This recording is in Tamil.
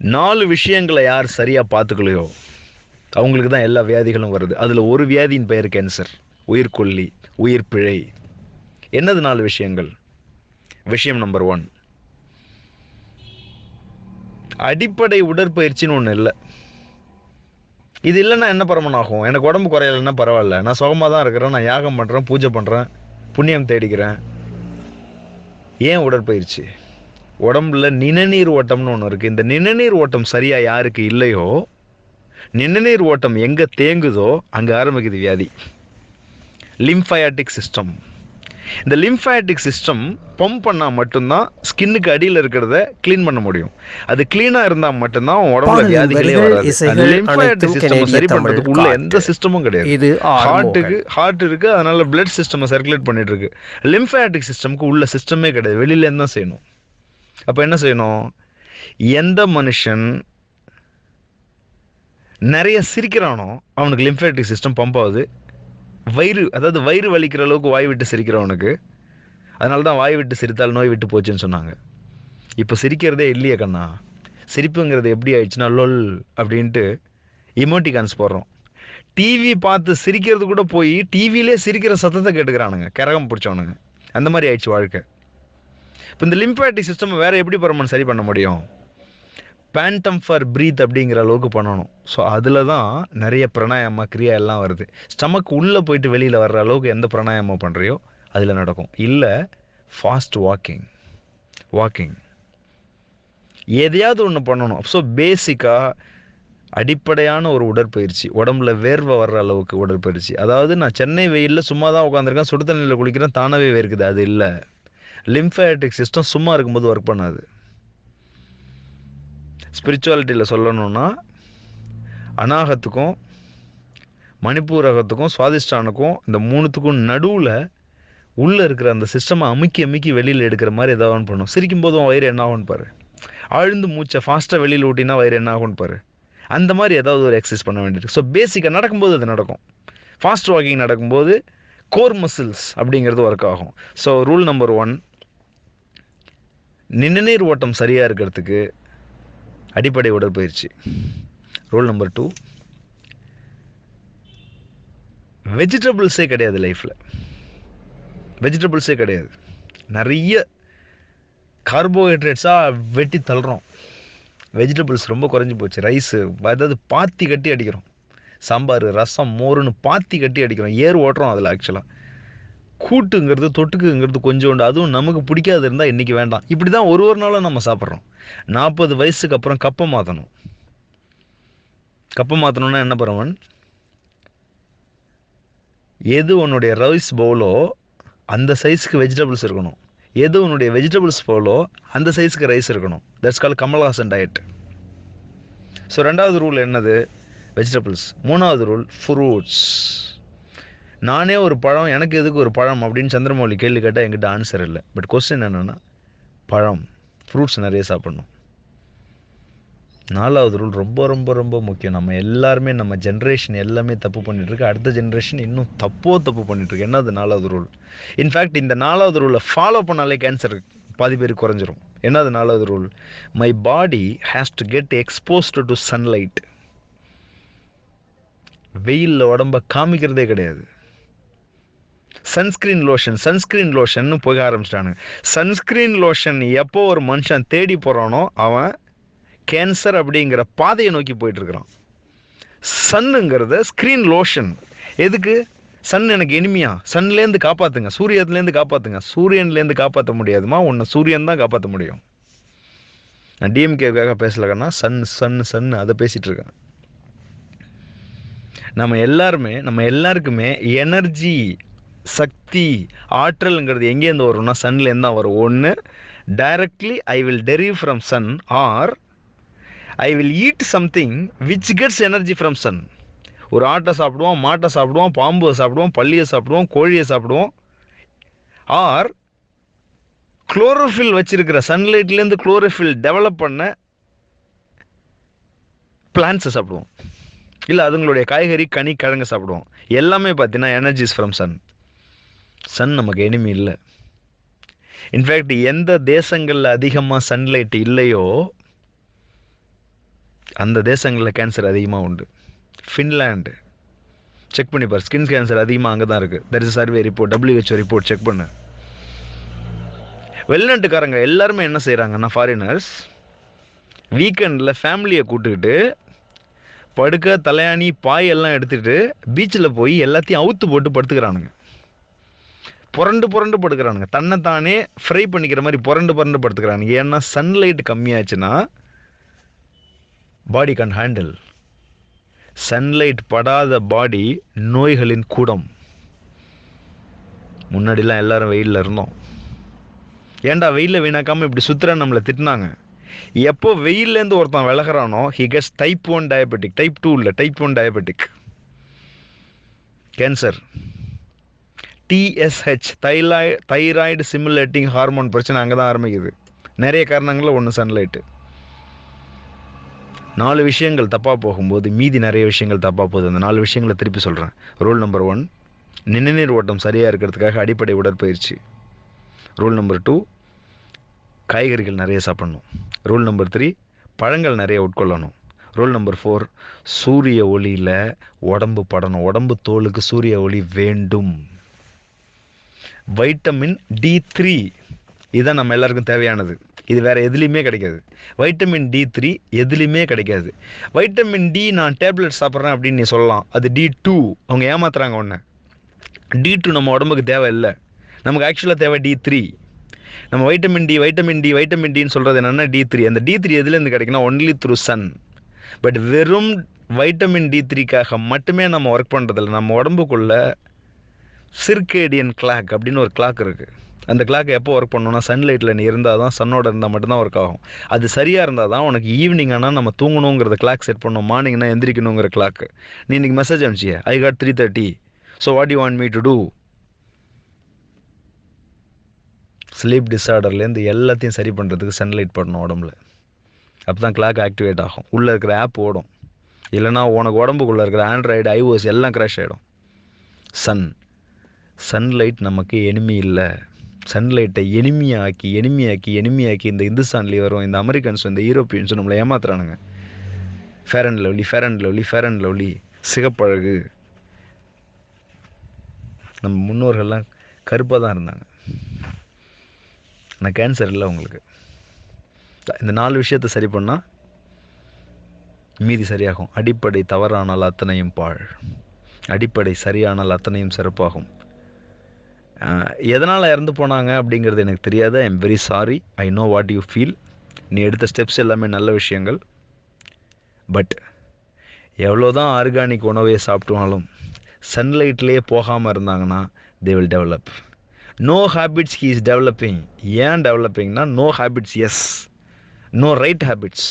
நாலு விஷயங்களை யார் சரியாக பார்த்துக்கலையோ அவங்களுக்கு தான் எல்லா வியாதிகளும் வருது. அதில் ஒரு வியாதியின் பெயர் கேன்சர் உயிர்கொல்லி உயிர் பிழை. என்னது நாலு விஷயங்கள்? விஷயம் நம்பர் ஒன் அடிப்படை உடற்பயிற்சின்னு ஒன்று இல்லை. இது இல்லைன்னா என்ன பரமன் ஆகும் எனக்கு உடம்பு குறையலைன்னா பரவாயில்ல. நான் சுகமாக தான் இருக்கிறேன் நான் யாகம் பண்ணுறேன் பூஜை பண்ணுறேன் புண்ணியம் தேடிக்கிறேன். ஏன் உடற்பயிற்சி? உடம்புல நிணநீர் ஓட்டம்னு ஒன்று இருக்குது இந்த நிணநீர் ஓட்டம் சரியாக யாருக்கு இல்லையோ நிணநீர் ஓட்டம் எங்கே தேங்குதோ அங்கே ஆரம்பிக்குது வியாதி. லிம்ஃபயாட்டிக் சிஸ்டம் இந்த லிம்ஃபயாட்டிக் சிஸ்டம் பம்ப் பண்ணால் மட்டும்தான் ஸ்கின்னுக்கு அடியில் இருக்கிறத க்ளீன் பண்ண முடியும். அது க்ளீனாக இருந்தால் மட்டும்தான் உடம்புல வியாதிகளே வராது. லிம்ஃபயாட்டிக் சிஸ்டம் சரி பண்ணுறதுக்கு உள்ள எந்த. சிஸ்டமும் கிடையாது. இது ஹார்ட்டுக்கு. ஹார்ட் இருக்கு அதனால பிளட் சிஸ்டம் சர்க்குலேட் பண்ணிட்டு இருக்கு. லிம்ஃபயாட்டிக் சிஸ்டம்க்கு உள்ள சிஸ்டமே கிடையாது. வெளியில இருந்து தான் செய்யணும். அப்போ என்ன செய்யணும்? எந்த மனுஷன் நிறைய சிரிக்கிறானோ அவனுக்கு லிம்ஃபேட்டிக் சிஸ்டம் பம்ப் ஆகுது. வயிறு அதாவது வயிறு வலிக்கிற அளவுக்கு வாய் விட்டு சிரிக்கிறவனுக்கு அதனால தான் வாய் விட்டு சிரித்தால் நோய் விட்டு போச்சுன்னு சொன்னாங்க. இப்போ சிரிக்கிறதே இல்லையே கண்ணா. சிரிப்புங்கிறது எப்படி ஆயிடுச்சுன்னா லொல் அப்படின்ட்டு இமோட்டிகான்ஸ் போடுறோம். டிவி பார்த்து சிரிக்கிறது கூட போய் டிவிலே சிரிக்கிற சத்தத்தை கேட்டுக்கிறானுங்க. கரகம் பிடிச்சவனுங்க. அந்த மாதிரி ஆயிடுச்சு வாழ்க்கை. இப்போ இந்த லிம்பேட்டிக் சிஸ்டம் வேறு எப்படி பரமன் சரி பண்ண முடியும்? பேண்டம் ஃபார் ப்ரீத் அப்படிங்கிற அளவுக்கு பண்ணணும். ஸோ அதில் தான் நிறைய பிராணாயாம கிரியா எல்லாம் வருது. ஸ்டமக் உள்ளே போயிட்டு வெளியில் வர்ற அளவுக்கு எந்த பிராணாயாமம் பண்ணுறியோ அதில் நடக்கும். இல்லை ஃபாஸ்ட் வாக்கிங் வாக்கிங் எதையாவது ஒன்று பண்ணணும். ஸோ பேசிக்காக அடிப்படையான ஒரு உடற்பயிற்சி. உடம்புல வேர்வை வர்ற அளவுக்கு உடற்பயிற்சி. அதாவது நான் சென்னை வெயிலில் சும்மா தான் உட்காந்துருக்கேன் சுடு தண்ணியில் குளிக்கிறேன் தானாகவே வேர்க்குது. அது இல்லை. லிம்ஃபேட்டிக் சிஸ்டம் சும்மா இருக்கும்போது ஒர்க் பண்ணாது. ஸ்பிரிச்சுவாலிட்டியில் சொல்லணும்னா அநாகத்துக்கும் மணிப்பூரகத்துக்கும் சுவாதிஷ்டானுக்கும் இந்த மூணுத்துக்கும் நடுவில் உள்ளே இருக்கிற அந்த சிஸ்டமை அமுக்கி அமுக்கி வெளியில் எடுக்கிற மாதிரி ஏதாவது ஒன்று பண்ணும் சிரிக்கும் போதும் வயிறு என்ன ஆகும்னு பாரு. ஆழ்ந்து மூச்சை ஃபாஸ்ட்டாக வெளியில் ஊட்டினா வயிறு என்ன ஆகும்னு பாரு. அந்த மாதிரி ஏதாவது ஒரு எக்ஸசைஸ் பண்ண வேண்டியிருக்கு. ஸோ பேசிக்காக நடக்கும்போது அது நடக்கும். ஃபாஸ்ட் வாக்கிங் நடக்கும்போது கோர் மசில்ஸ் அப்படிங்கிறது ஒர்க் ஆகும். ஸோ ரூல் நம்பர் ஒன் நிணநீர் ஓட்டம் சரியாக இருக்கிறதுக்கு அடிப்படை உடற்பயிற்சி. ரூல் நம்பர் டூ வெஜிடபிள்ஸே கிடையாது லைஃப்பில் வெஜிடபிள்ஸே கிடையாது. நிறைய கார்போஹைட்ரேட்ஸாக வெட்டி தள்ளுறோம். வெஜிடபிள்ஸ் ரொம்ப குறைஞ்சி போச்சு. ரைஸு அதாவது பாத்தி கட்டி அடிக்கிறோம். சாம்பார் ரசம் மோருன்னு பாத்தி கட்டி அடிக்கிறோம். ஏர் ஓட்டுறோம் அதில் ஆக்சுவலாக கூட்டுங்கிறது தொட்டுக்குங்கிறது கொஞ்சோண்டு அதுவும் நமக்கு பிடிக்காது இருந்தால் இன்றைக்கி வேண்டாம். இப்படி தான் ஒரு ஒரு நாளும் நம்ம சாப்பிட்றோம். நாற்பது வயசுக்கு அப்புறம் கப்பை மாற்றணும் கப்பை மாற்றணுன்னா என்ன பரவன் எது உன்னுடைய ரைஸ் பவுலோ அந்த சைஸ்க்கு வெஜிடபிள்ஸ் இருக்கணும். எது உன்னுடைய வெஜிடபிள்ஸ் பவுலோ அந்த சைஸ்க்கு ரைஸ் இருக்கணும். That's call Kamal Haasan diet so ரெண்டாவது ரூல் என்னது? வெஜிடபிள்ஸ் மூணாவது ரூல் ஃப்ரூட்ஸ் நானே ஒரு பழம் எனக்கு எதுக்கு ஒரு பழம் அப்படின்னு சந்திரமௌலி கேள்வி கேட்டால் என்கிட்ட ஆன்சர் இல்லை. பட் கொஸ்டின் என்னென்னா பழம் ஃப்ரூட்ஸ் நிறைய சாப்பிடணும். நாலாவது ரூல் ரொம்ப ரொம்ப ரொம்ப முக்கியம். நம்ம எல்லாருமே நம்ம ஜென்ரேஷன் எல்லாமே தப்பு பண்ணிட்டுருக்கு. அடுத்த ஜென்ரேஷன் இன்னும் தப்போ தப்பு பண்ணிட்டுருக்கு. என்னது நாலாவது ரூல் இன்ஃபேக்ட் இந்த நாலாவது ரூலை ஃபாலோ பண்ணாலே கேன்சர் பாதி பேர் குறைஞ்சிரும். என்னது நாலாவது rule my body has to get exposed to sunlight வெயிலில் உடம்ப காமிக்கிறதே கிடையாது. சன்ஸ்கிரீன் லோஷன் சன்ஸ்கிரீன் லோஷன் போக ஆரம்பிச்சிட்டானுங்க. சன்ஸ்கிரீன் லோஷன் எப்போ ஒரு மனுஷன் தேடி போகிறானோ அவன் கேன்சர் அப்படிங்கிற பாதையை நோக்கி போயிட்டுருக்குறான். சன்னுங்கிறத ஸ்க்ரீன் லோஷன் எதுக்கு? சன் எனக்கு இனிமையா? சன்லேருந்து காப்பாற்றுங்க சூரியத்துலேருந்து காப்பாற்றுங்க சூரியன்லேருந்து காப்பாற்ற முடியாதுமா? உன்னை சூரியன் தான் காப்பாற்ற முடியும். நான் டிஎம்கேக்காக பேசலக்கன்னா சன் சன் சன் அதை பேசிகிட்டு இருக்கேன் நம்ம எல்லாருமே நம்ம எல்லாருக்குமே எனர்ஜி சக்தி ஆற்றல்ங்கிறது எங்கேருந்து வரும்னா சன்லேருந்து தான் வரும். ஒன்று directly I will derive from sun or I will eat something which gets energy from sun ஒரு ஆட்டை சாப்பிடுவோம் மாட்டை சாப்பிடுவோம் பாம்பை சாப்பிடுவோம் பள்ளியை சாப்பிடுவோம் கோழியை சாப்பிடுவோம். ஆர் குளோரோஃபில் வச்சிருக்கிற சன்லைட்லேருந்து குளோரோஃபில் டெவலப் பண்ண பிளான்ஸை சாப்பிடுவோம். இல்லை அதுங்களுடைய காய்கறி கனி கிழங்கு சாப்பிடுவோம். எல்லாமே பார்த்தீங்கன்னா எனர்ஜிஸ் ஃப்ரம் சன் சன் நமக்கு எனிமி இல்லை. இன்ஃபேக்ட் எந்த தேசங்களில் அதிகமாக சன்லைட் இல்லையோ அந்த தேசங்களில் கேன்சர் அதிகமாக உண்டு. ஃபின்லாண்டு செக் பண்ணி பாரு ஸ்கின் கேன்சர் அதிகமாக அங்கே தான் இருக்குது there is survey report WHO report check பண்ணு. வெளிநாட்டுக்காரங்க எல்லாருமே என்ன செய்கிறாங்கன்னா ஃபாரினர்ஸ் வீக்கெண்டில் ஃபேமிலியை கூட்டுக்கிட்டு படுக்க தலையாணி பாய் எல்லாம் எடுத்துகிட்டு பீச்சில் போய் எல்லாத்தையும் அவுத்து போட்டு படுத்துக்கிறானுங்க. புரண்டு புரண்டு படுக்கிறானுங்க. தன்னைத்தானே ஃப்ரை பண்ணிக்கிற மாதிரி புரண்டு புரண்டு படுத்துக்கிறானுங்க. ஏன்னா சன்லைட் கம்மியாச்சுன்னா பாடி கன் ஹேண்டில் சன்லைட் படாத பாடி நோய்களின் கூடம். முன்னாடிலாம் எல்லாரும் வெயிலில் இருந்தோம். ஏன்டா வெயிலில் வீணாக்காமல் இப்படி சுற்றுற நம்மளை திட்டினாங்க. எப்போ வெயில்லேருந்து ஒருத்தன் விலகிறானோ he gets type one diabetic type two இல்லை type one diabetic cancer TSH தைலாய் thyroid simulating hormone பிரச்சனை அங்கே தான் ஆரம்பிக்குது. நிறைய காரணங்களில் ஒன்று சன்லைட்டு நாலு விஷயங்கள் தப்பாக போகும்போது மீதி நிறைய விஷயங்கள் தப்பாக போகுது. அந்த நாலு விஷயங்களை திருப்பி சொல்கிறேன் ரூல் நம்பர் ஒன் நிணநீர் ஓட்டம் சரியாக இருக்கிறதுக்காக அடிப்படை உடற்பயிற்சி. ரூல் நம்பர் டூ காய்கறிகள் நிறைய சாப்பிடணும். ரூல் நம்பர் த்ரீ பழங்கள் நிறைய உட்கொள்ளணும். ரூல் நம்பர் ஃபோர் சூரிய ஒளியில் உடம்பு படணும். உடம்பு தோலுக்கு சூரிய ஒளி வேண்டும். வைட்டமின் டி த்ரீ இதுதான் நம்ம எல்லாருக்கும் தேவையானது. இது வேறு எதுலேயுமே கிடைக்காது. வைட்டமின் டி த்ரீ எதுலேயுமே கிடைக்காது. வைட்டமின் டி நான் டேப்லெட் சாப்பிட்றேன் அப்படின்னு நீ சொல்லலாம். அது டி டூ அவங்க ஏமாத்துறாங்க ஒன்று டி டூ நம்ம உடம்புக்கு தேவை இல்லை நமக்கு ஆக்சுவலாக தேவை டி த்ரீ நம்ம vitamin D vitamin D vitamin டின்னு சொல்கிறது என்னென்னா டி த்ரீ அந்த டி த்ரீ எதுலேருந்து கிடைக்குன்னா ஒன்லி த்ரூ சன் பட் வெறும் வைட்டமின் டி த்ரீக்காக மட்டுமே நம்ம ஒர்க் பண்ணுறதில்ல நம்ம உடம்புக்குள்ள சிர்கேடியன் கிளாக் அப்படின்னு ஒரு கிளாக் இருக்குது அந்த கிளாக் எப்போ ஒர்க் பண்ணணும்னா சன்லைட்டில் நீ இருந்தால் தான் சன்னோட இருந்தால் மட்டும்தான் ஒர்க் ஆகும். அது சரியாக இருந்தால் தான் உனக்கு ஈவினிங் ஆனால் நம்ம தூங்கணுங்கிறத கிளாக் செட் பண்ணணும். மார்னிங்னா எந்திரிக்கணுங்கிற கிளாக் நீ இன்னைக்கு message அனுப்பிச்சிய I got three thirty so what you want me to do sleep டிஸார்டர்லேருந்து எல்லாத்தையும் சரி பண்ணுறதுக்கு சன்லைட் படணும் உடம்புல. அப்போ தான் கிளாக் ஆக்டிவேட் ஆகும். உள்ளே இருக்கிற ஆப் ஓடும். இல்லைனா உனக்கு உடம்புக்குள்ளே இருக்கிற ஆண்ட்ராய்டு ஐஓஎஸ் எல்லாம் க்ரஷ் ஆகிடும் சன் சன்லைட் நமக்கு எனிமி இல்லை. சன்லைட்டை எனிமியாக்கி எனிமியாக்கி எனிமியாக்கி இந்த இந்துஸ்தான்லேயே வரும். இந்த அமெரிக்கன்ஸ் இந்த யூரோப்பியன்ஸ் நம்மளை ஏமாத்துறானுங்க. Fair and Lovely Fair and Lovely Fair and Lovely சிகப்பழகு. நம்ம முன்னோர்கள்லாம் கருப்பாக தான் இருந்தாங்க. நான் கேன்சர் இல்லை உங்களுக்கு. இந்த நாலு விஷயத்தை சரி பண்ணால் மீதி சரியாகும். அடிப்படை தவறானால் அத்தனையும் பாழ். அடிப்படை சரியானால் அத்தனையும் சிறப்பாகும். எதனால் இறந்து போனாங்க அப்படிங்கிறது எனக்கு தெரியாது. I am very sorry I know what you feel நீ எடுத்த ஸ்டெப்ஸ் எல்லாமே நல்ல விஷயங்கள். பட் எவ்வளோ தான் ஆர்கானிக் உணவையை சாப்பிட்டாலும் சன்லைட்லேயே போகாமல் இருந்தாங்கன்னா they will develop no habits he is developing ஏன் டெவலப்பிங்னா no habits yes no right habits